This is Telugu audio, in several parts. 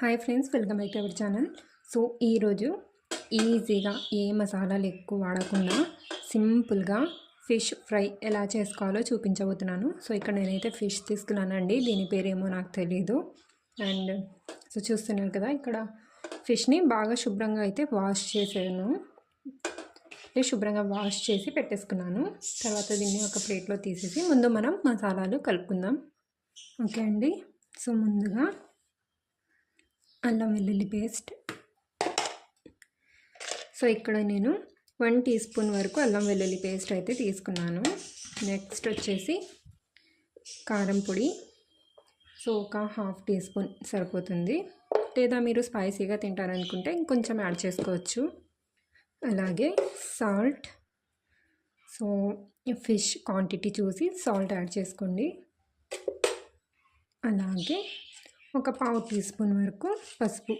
Hi friends welcome back to our channel so ఈరోజు ఈజీగా ఏ మసాలాలు ఎక్కువ వాడకుండా సింపుల్గా ఫిష్ ఫ్రై ఎలా చేసుకోవాలో చూపించబోతున్నాను. సో ఇక్కడ నేనైతే ఫిష్ తీసుకున్నానండి. దీని పేరేమో నాకు తెలియదు అండ్ సో చూస్తున్నారు కదా ఇక్కడ ఫిష్ని బాగా శుభ్రంగా అయితే వాష్ చేసాను శుభ్రంగా వాష్ చేసి పెట్టేసుకున్నాను. తర్వాత దీన్ని ఒక ప్లేట్లో తీసేసి ముందు మనం మసాలాలు కలుపుకుందాం. ఓకే అండి? సో ముందుగా అల్లం వెల్లుల్లి పేస్ట్. సో ఇక్కడ నేను వన్ టీ స్పూన్ వరకు అల్లం వెల్లుల్లి పేస్ట్ అయితే తీసుకున్నాను. నెక్స్ట్ వచ్చేసి కారం పొడి. సో ఒక హాఫ్ టీ స్పూన్ సరిపోతుంది. లేదా మీరు స్పైసీగా తింటారనుకుంటే ఇంకొంచెం యాడ్ చేసుకోవచ్చు. అలాగే సాల్ట్. సో ఫిష్ క్వాంటిటీ చూసి సాల్ట్ యాడ్ చేసుకోండి. అలాగే ఒక పావు టీ స్పూన్ వరకు పసుపు.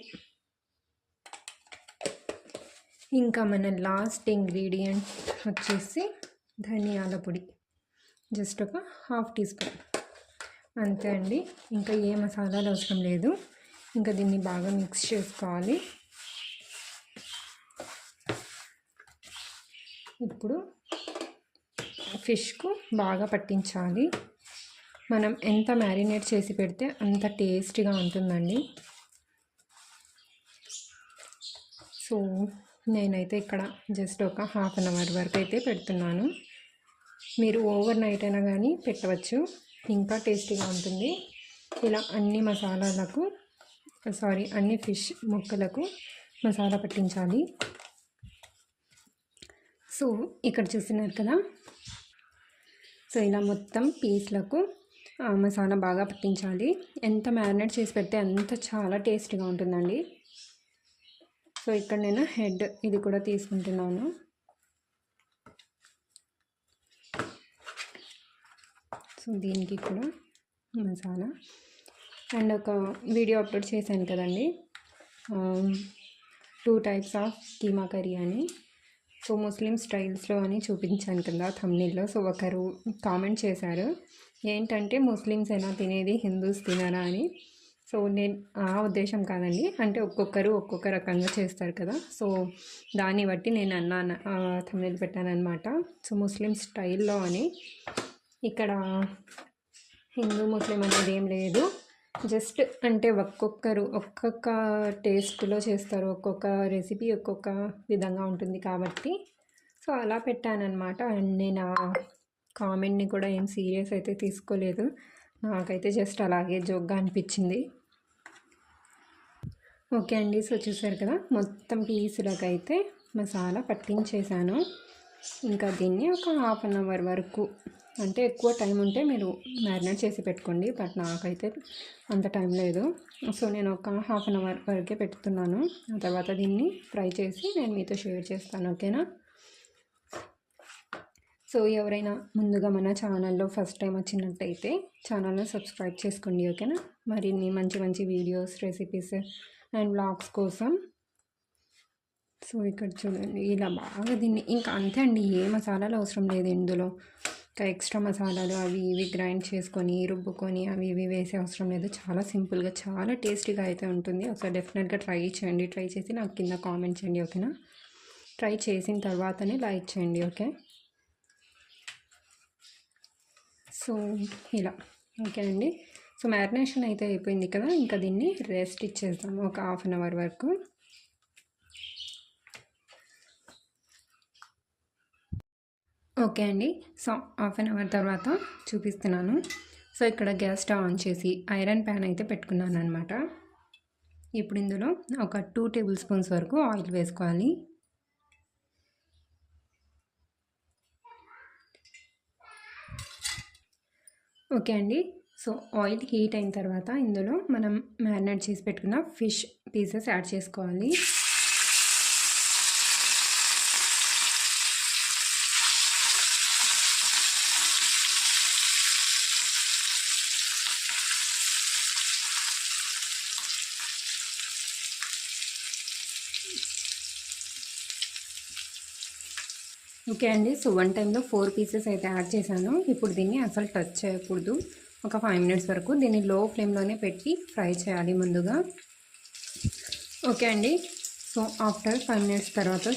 ఇంకా మన లాస్ట్ ఇంగ్రీడియంట్ వచ్చేసి ధనియాల పొడి. జస్ట్ ఒక హాఫ్ టీ స్పూన్. అంతే అండి. ఇంకా ఏ మసాలాలు అవసరం లేదు. ఇంకా దీన్ని బాగా మిక్స్ చేసుకోవాలి. ఇప్పుడు ఫిష్కు బాగా పట్టించాలి. మనం ఎంత మ్యారినేట్ చేసి పెడితే అంత టేస్టీగా ఉంటుందండి. సో నేనైతే ఇక్కడ జస్ట్ ఒక హాఫ్ అన్ అవర్ వరకు అయితే పెడుతున్నాను. మీరు ఓవర్ నైట్ అయినా కానీ పెట్టవచ్చు. ఇంకా టేస్టీగా ఉంటుంది. ఇలా అన్ని మసాలాలకు సారీ అన్ని ఫిష్ ముక్కలకు మసాలా పట్టించాలి. సో ఇక్కడ చూస్తున్నారు కదా. సో ఇలా మొత్తం పీస్లకు మసాలా బాగా పట్టించాలి. ఎంత మ్యారినేట్ చేసి పెడితే అంత చాలా టేస్టీగా ఉంటుందండి. సో ఇక్కడ నేను హెడ్ ఇది కూడా తీసుకుంటున్నాను. సో దీనికి కూడా మసాలా. అండ్ ఒక వీడియో అప్లోడ్ చేశాను కదండి. Two types of keema curry అని. సో ముస్లిం స్టైల్స్లో అని చూపించాను కదా థమ్నీల్లో సో ఒకరు కామెంట్ చేశారు ఏంటంటే ముస్లిమ్స్ అయినా తినేది హిందూస్ తినరా అని? సో నేను ఆ ఉద్దేశం కాదండి. అంటే ఒక్కొక్కరు ఒక్కొక్క రకంగా చేస్తారు కదా. సో దాన్ని బట్టి నేను అన్నాను తమిళ పెట్టానమాట సో ముస్లిం స్టైల్లో అని. ఇక్కడ హిందూ ముస్లిం అనేది ఏం లేదు. జస్ట్ అంటే ఒక్కొక్కరు ఒక్కొక్క టేస్ట్లో చేస్తారు. ఒక్కొక్క రెసిపీ ఒక్కొక్క విధంగా ఉంటుంది కాబట్టి. సో అలా పెట్టానమాట అండ్ నేను కామెంట్ని కూడా ఏం సీరియస్ అయితే తీసుకోలేదు. నాకైతే జస్ట్ అలాగే జోక్గా అనిపించింది. ఓకే అండి. సో చూసారు కదా? మొత్తం పీసులకు అయితే మసాలా పట్టించేసాను ఇంకా దీన్ని ఒక హాఫ్ అన్ అవర్ వరకు అంటే ఎక్కువ టైం ఉంటే మీరు మ్యారినేట్ చేసి పెట్టుకోండి బట్ నాకైతే అంత టైం లేదు. సో నేను ఒక హాఫ్ అన్ అవర్ వరకే పెడుతున్నాను ఆ తర్వాత దీన్ని ఫ్రై చేసి నేను మీతో షేర్ చేస్తాను ఓకేనా? సో ఎవరైనా ముందుగా మన ఛానల్లో ఫస్ట్ టైం వచ్చినట్టయితే ఛానల్ని సబ్స్క్రైబ్ చేసుకోండి ఓకేనా? మరిన్ని మంచి మంచి వీడియోస్ రెసిపీస్ అండ్ బ్లాగ్స్ కోసం. సో ఇక్కడ చూడండి ఇలా బాగా దీన్ని ఇంకా అంతే అండి ఏ మసాలాలు అవసరం లేదు ఇందులో. ఇంకా ఎక్స్ట్రా మసాలాలు అవి ఇవి గ్రైండ్ చేసుకొని రుబ్బుకొని అవి ఇవి వేసే అవసరం లేదు. చాలా సింపుల్గా చాలా టేస్టీగా అయితే ఉంటుంది. ఒకసారి డెఫినెట్గా ట్రై చేయండి. ట్రై చేసి నాకు కింద కామెంట్ చేయండి ఓకేనా? ట్రై చేసిన తర్వాతనే లైక్ చేయండి ఓకే? సో ఇలా. ఓకే అండి సో మ్యారినేషన్ అయితే అయిపోయింది కదా. ఇంకా దీన్ని రెస్ట్ ఇచ్చేద్దాము. ఒక హాఫ్ అన్ అవర్ వరకు. ఓకే అండి. సో హాఫ్ అన్ అవర్ తర్వాత చూపిస్తున్నాను. సో ఇక్కడ గ్యాస్ స్టవ్ ఆన్ చేసి ఐరన్ ప్యాన్ అయితే పెట్టుకున్నాను అనమాట ఇప్పుడు ఇందులో ఒక టూ టేబుల్ స్పూన్స్ వరకు ఆయిల్ వేసుకోవాలి. ఓకే అండి. సో ఆయిల్ హీట్ అయిన తర్వాత ఇందులో మనం మ్యారినేట్ చేసి పెట్టుకున్న ఫిష్ పీసెస్ యాడ్ చేసుకోవాలి. ఓకే అండి. సో వన్ టైంలో ఫోర్ పీసెస్ అయితే యాడ్ చేశాను. ఇప్పుడు దీన్ని అసలు టచ్ చేయకూడదు. ఒక ఫైవ్ మినిట్స్ వరకు దీన్ని లో ఫ్లేమ్లోనే పెట్టి ఫ్రై చేయాలి ముందుగా. ఓకే అండి. సో ఆఫ్టర్ ఫైవ్ మినిట్స్ తర్వాత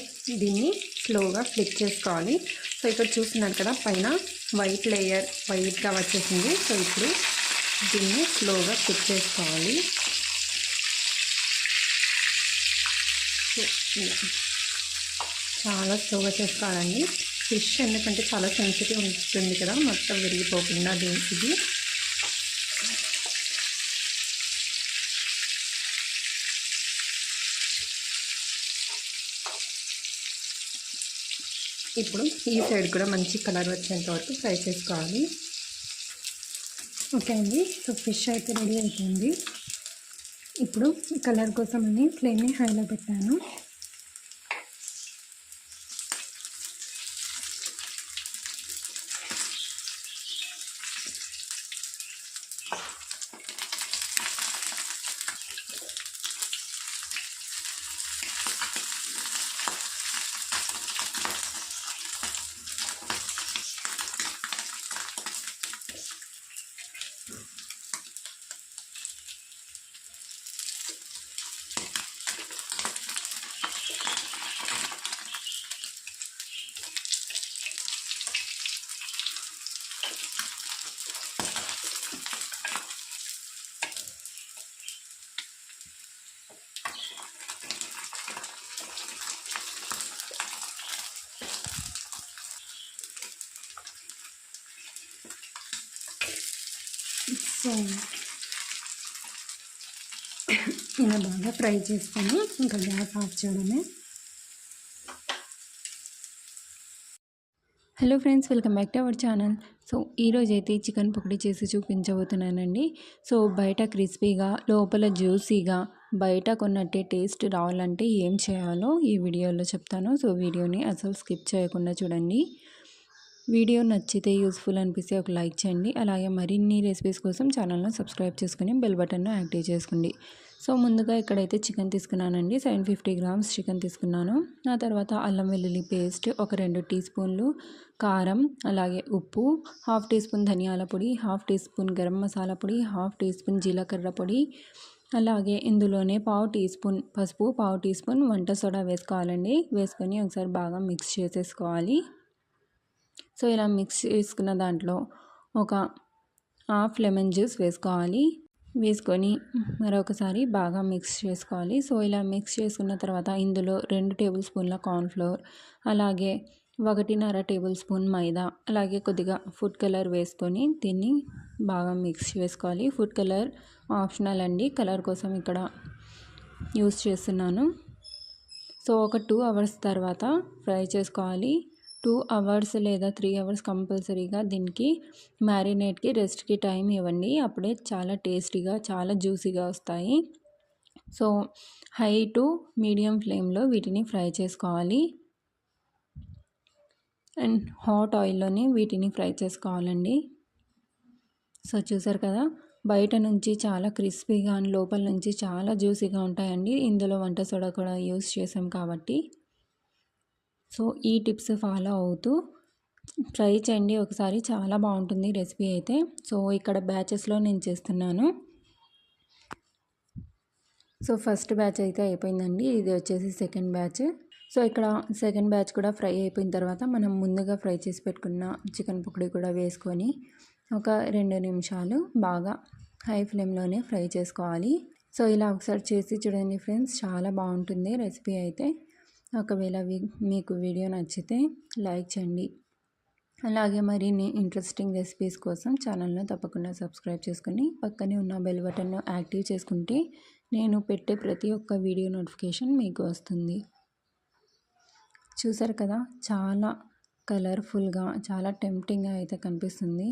దీన్ని స్లోగా ఫ్లిప్ చేసుకోవాలి. సో ఇక్కడ చూస్తున్నారు కదా పైన వైట్ లేయర్ వైట్గా వచ్చేసింది. సో ఇప్పుడు దీన్ని స్లోగా కుక్ చేసుకోవాలి. సో చాలా స్లోగా చేసుకోవాలండి. ఫిష్ ఎందుకంటే చాలా సెన్సిటివ్ ఉంటుంది కదా మొత్తం విరిగిపోకుండా దీని ఇది. ఇప్పుడు ఈ సైడ్ కూడా మంచి కలర్ వచ్చేంత వరకు ఫ్రై చేసుకోవాలి. ఓకే అండి సో ఫిష్ అయితే రెడీ అయిపోయింది. ఇప్పుడు కలర్ కోసం అని ఫ్లేమ్ని హైలో పెట్టాను సో ఇలా బాగా ఫ్రై చేసుకొని ఇంకా గ్యాస్ ఆఫ్ చేయడమే. Hello friends welcome back to our channel. So ఈరోజు అయితే చికెన్ పకోడీ చేసి చూపించబోతున్నానండి. సో బయట క్రిస్పీగా లోపల జ్యూసీగా బయట కొన్నట్టే టేస్ట్ రావాలంటే ఏం చేయాలో ఈ వీడియోలో చెప్తాను. సో వీడియోని అసలు స్కిప్ చేయకుండా చూడండి. వీడియో నచ్చితే యూస్ఫుల్ అనిపిస్తే ఒక లైక్ చేయండి. అలాగే మరిన్ని రెసిపీస్ కోసం ఛానల్ను సబ్స్క్రైబ్ చేసుకుని బెల్ బటన్ను యాక్టివ్ చేసుకోండి. సో ముందుగా ఇక్కడైతే చికెన్ తీసుకున్నానండి. సెవెన్ ఫిఫ్టీ గ్రామ్స్ చికెన్ తీసుకున్నాను. ఆ తర్వాత అల్లం వెల్లుల్లి పేస్ట్ ఒక రెండు టీ స్పూన్లు కారం అలాగే ఉప్పు హాఫ్ టీ స్పూన్ ధనియాల పొడి half teaspoon garam masala పొడి హాఫ్ టీ స్పూన్ జీలకర్ర పొడి అలాగే ఇందులోనే పావు టీ స్పూన్ పసుపు పావు టీ స్పూన్ వంట సోడా వేసుకోవాలండి. వేసుకొని ఒకసారి బాగా మిక్స్ చేసేసుకోవాలి. సో ఇలా మిక్స్ చేసుకున్న దాంట్లో ఒక హాఫ్ లెమన్ జ్యూస్ వేసుకోవాలి. వేసుకొని మరొకసారి బాగా మిక్స్ చేసుకోవాలి. సో ఇలా మిక్స్ చేసుకున్న తర్వాత ఇందులో రెండు టేబుల్ స్పూన్ల కార్న్ఫ్లోర్ అలాగే ఒకటిన్నర టేబుల్ స్పూన్ మైదా అలాగే కొద్దిగా ఫుడ్ కలర్ వేసుకొని దీన్ని బాగా మిక్స్ చేసుకోవాలి. ఫుడ్ కలర్ ఆప్షనల్ అండి. కలర్ కోసం ఇక్కడ యూస్ చేస్తున్నాను. సో ఒక టూ అవర్స్ తర్వాత ఫ్రై చేసుకోవాలి. టూ అవర్స్ లేదా త్రీ అవర్స్ కంపల్సరీగా దీనికి మ్యారినేట్కి రెస్ట్కి టైం ఇవ్వండి. అప్పుడే చాలా టేస్టీగా చాలా జ్యూసీగా వస్తాయి. సో హై టు మీడియం ఫ్లేమ్లో వీటిని ఫ్రై చేసుకోవాలి. అండ్ హాట్ ఆయిల్లోనే వీటిని ఫ్రై చేసుకోవాలండి. సో చూసారు కదా? బయట నుంచి చాలా క్రిస్పీగా అండ్ లోపల నుంచి చాలా జ్యూసీగా ఉంటాయండి. ఇందులో వంట సోడా కూడా యూస్ చేసాం కాబట్టి. సో ఈ టిప్స్ ఫాలో అవుతూ ట్రై చేయండి. ఒకసారి చాలా బాగుంటుంది రెసిపీ అయితే. సో ఇక్కడ బ్యాచెస్లో నేను చేస్తున్నాను. సో ఫస్ట్ బ్యాచ్ అయితే అయిపోయిందండి. ఇది వచ్చేసి సెకండ్ బ్యాచ్. సో ఇక్కడ సెకండ్ బ్యాచ్ కూడా ఫ్రై అయిపోయిన తర్వాత మనం ముందుగా ఫ్రై చేసి పెట్టుకున్న చికెన్ పకోడీ కూడా వేసుకొని ఒక రెండు నిమిషాలు బాగా హై ఫ్లేమ్లోనే ఫ్రై చేసుకోవాలి. సో ఇలా ఒకసారి చేసి చూడండి ఫ్రెండ్స్. చాలా బాగుంటుంది రెసిపీ అయితే. ఒకవేళ మీకు వీడియో నచ్చితే లైక్ చేయండి. అలాగే మరిన్ని ఇంట్రెస్టింగ్ రెసిపీస్ కోసం ఛానల్ను తప్పకుండా సబ్స్క్రైబ్ చేసుకుని పక్కనే ఉన్న బెల్ బటన్ను యాక్టివ్ చేసుకుంటే నేను పెట్టే ప్రతి ఒక్క వీడియో నోటిఫికేషన్ మీకు వస్తుంది. చూసారు కదా? చాలా కలర్ఫుల్గా చాలా టెంప్టింగ్గా అయితే కనిపిస్తుంది.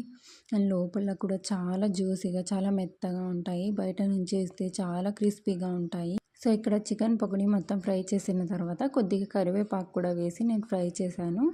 అండ్ లోపల కూడా చాలా జ్యూసీగా చాలా మెత్తగా ఉంటాయి. బయట నుంచి వేస్తే చాలా క్రిస్పీగా ఉంటాయి. సో ఇక్కడ చికెన్ పకోడీ మొత్తం ఫ్రై చేసిన తర్వాత కొద్దిగా కరివేపాకు కూడా వేసి నేను ఫ్రై చేశాను.